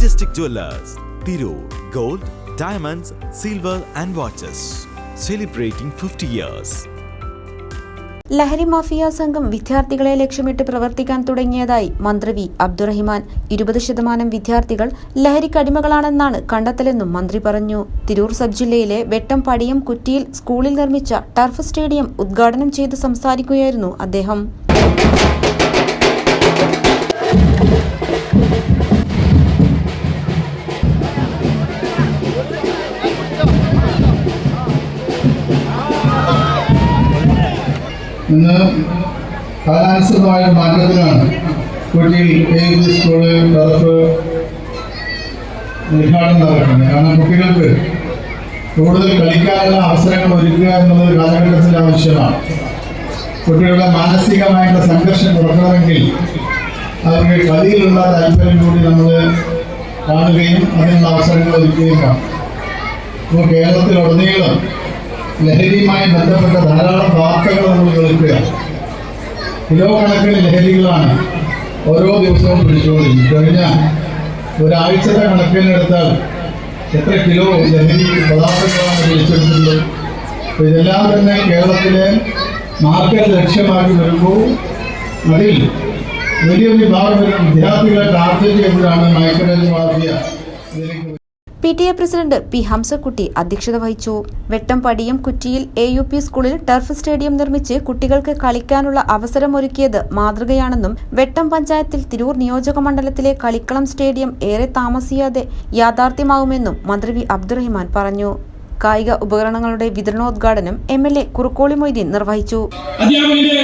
Majestic Jewellers Tirur gold diamonds silver and watches celebrating fifty years ലഹരി mafia സംഘം വിദ്യാർത്ഥികളെ ലക്ഷ്യമിട്ട് പ്രവർത്തിക്കാൻ തുടങ്ങിയതായി മന്ത്രി വി. അബ്ദുറഹിമാൻ. ഇരുപത് ശതമാനം വിദ്യാർത്ഥികൾ ലഹരിക്കടിമകളാണെന്നാണ് കണ്ടെത്തലെന്നും മന്ത്രി പറഞ്ഞു. തിരൂർ സബ് ജില്ലയിലെ വെട്ടം പടിയം കുറ്റിയിൽ സ്കൂളിൽ നിർമ്മിച്ച ടർഫ് സ്റ്റേഡിയം ഉദ്ഘാടനം ചെയ്ത് സംസാരിക്കുകയായിരുന്നു അദ്ദേഹം. ഇന്ന് കാലാനുസൃതമായ മാറ്റത്തിലാണ് കുട്ടിയിൽ ഏത് സ്കൂൾ ടർഫ് ഉദ്ഘാടനം നടക്കുന്നത്. കാരണം കുട്ടികൾക്ക് കൂടുതൽ കളിക്കാനുള്ള അവസരങ്ങൾ ഒരുക്കുക എന്നുള്ളത് കാലഘട്ടത്തിന്റെ ആവശ്യമാണ്. കുട്ടികളുടെ മാനസികമായിട്ടുള്ള സംഘർഷം കുറക്കണമെങ്കിൽ അവരുടെ കളിയിലുള്ള താല്പര്യം കൂടി നമ്മൾ കാണുകയും അതിനുള്ള അവസരങ്ങൾ ഒരുക്കുകയും കാണും ഇപ്പോൾ കേരളത്തിലുടനീളം ലഹരിയുമായി ബന്ധപ്പെട്ട ധാരാളം വാർത്തകൾ നമ്മൾ കേൾക്കുക. കിലോ കണക്കിന് ലഹരികളാണ് ഓരോ ദിവസവും പിടിച്ചുകൊണ്ടിരിക്കുന്നത്. കഴിഞ്ഞ ഒരാഴ്ചത്തെ കണക്കിനെടുത്താൽ എത്ര കിലോ ലഹരി പദാർത്ഥങ്ങളാണ് പിടിച്ചെടുക്കുന്നത് ഇതെല്ലാം തന്നെ കേരളത്തിലെ മാർക്കറ്റ് ലക്ഷ്യമാക്കി വരുമ്പോൾ അതിൽ വലിയൊരു വിഭാഗം വിദ്യാർത്ഥികളെ ടാർഗറ്റ് ചെയ്തതാണ് മയക്കുമരുന്ന് മാഫിയ ഇതിലേക്ക് P T A president P Hamsakutty അധ്യക്ഷത വഹിച്ചു. വെട്ടംപടിയും കുറ്റിയിൽ എ യു പി സ്കൂളിൽ ടർഫ് സ്റ്റേഡിയം നിർമ്മിച്ച് കുട്ടികൾക്ക് കളിക്കാനുള്ള അവസരമൊരുക്കിയത് മാതൃകയാണെന്നും വെട്ടം പഞ്ചായത്തിൽ തിരൂർ നിയോജക മണ്ഡലത്തിലെ കളിക്കളം സ്റ്റേഡിയം ഏറെ താമസിയാതെ യാഥാർത്ഥ്യമാവുമെന്നും മന്ത്രി വി അബ്ദുറഹിമാൻ പറഞ്ഞു. കായിക ഉപകരണങ്ങളുടെ വിതരണോദ്ഘാടനം M L A Kurukkoli Moideen നിർവഹിച്ചു. അധ്യാപകന്റെ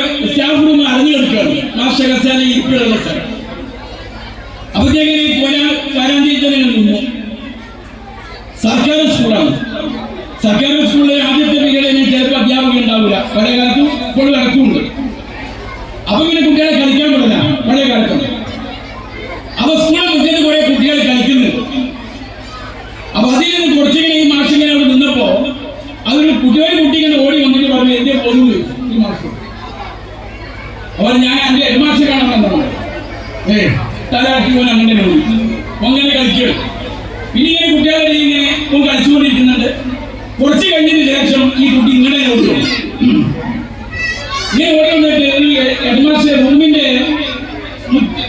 അവർ ഞാൻ എന്റെ ഹെഡ്മാഷ് കാണാൻ ഏ തലയാട്ടി അങ്ങനെ അങ്ങനെ കളിക്കുക. ഇനി ഇങ്ങനെ കുട്ടികളെ ഇങ്ങനെ ഓൻ കളിച്ചുകൊണ്ടിരിക്കുന്നുണ്ട്. കുറച്ച് കഴിഞ്ഞതിന് ശേഷം ഈ കുട്ടി ഇങ്ങനെ ഓടി ഇങ്ങനെ ഓടി വന്നിട്ട് ഹെഡ്മാസ്റ്റർ റൂമിന്റെ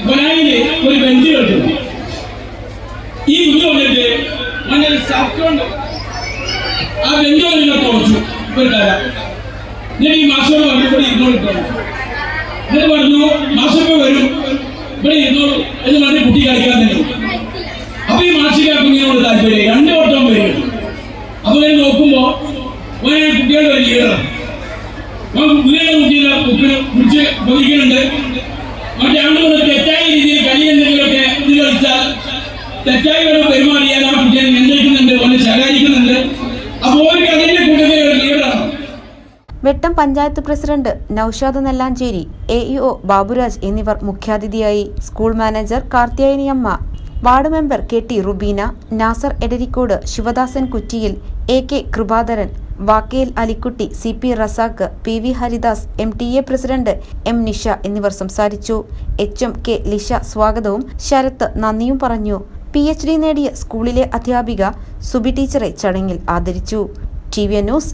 കൊലായിൽ ഒരു ബെഞ്ച് കെട്ടുന്നു. ഈ കുഞ്ഞു വന്നിട്ട് അങ്ങനെ കൊണ്ട് ആ ബെഞ്ച് വന്നിട്ട് തുറച്ചു ഒരു തല. എന്നിട്ട് ഈ മാസ്റ്റർ പറഞ്ഞു കൂടി ഇരുന്നോളിട്ടോ എന്നിട്ട് പറഞ്ഞു മാസ്റ്റർ വരും. ഇവിടെ ഇരുന്നോളൂ. എന്ന് പറഞ്ഞ് കുട്ടി കളിക്കാൻ തന്നെ അപ്പൊ ഈ മാഷിക കുഞ്ഞിനോട് താല്പര്യം രണ്ട് വട്ടം വരും. അപ്പൊ ഞാൻ നോക്കുമ്പോ ഓനെ കുട്ടികളുടെ ഒരു ലീഡറാണ് കുട്ടികളെ കുട്ടികളെ കുപ്പിനെ കുറിച്ച് ബോധിക്കുന്നുണ്ട് മറ്റേ ആണ്ടുകൊണ്ട് തെറ്റായ രീതിയിൽ കളി എന്തെങ്കിലുമൊക്കെ ഇത് കളിച്ചാൽ തെറ്റായി പെരുമാറിയാൽ ആ കുട്ടിയെ നിയന്ത്രിക്കുന്നുണ്ട് ഓനെ ശകാരിക്കുന്നുണ്ട് അപ്പോൾ അവർക്ക് അതിന്റെ കൂട്ടത്തിൽ ഒരു ലീഡറാണ് Vettom panchayat president Noushad Nellancheri A E O Baburaj എന്നിവർ മുഖ്യാതിഥിയായി. School manager Karthiyayaniamma ward member K T Rubeena Nasar Edarikode Sivadasan Kuttiyil A K Krupadharan Vakkel Alikutty C P Razak P V Haridas M T A president M Nisha എന്നിവർ സംസാരിച്ചു. H M K Lisha സ്വാഗതവും ശരത്ത് നന്ദിയും പറഞ്ഞു. P H D നേടിയ സ്കൂളിലെ അധ്യാപിക സുബി ടീച്ചറെ ചടങ്ങിൽ ആദരിച്ചു. T V news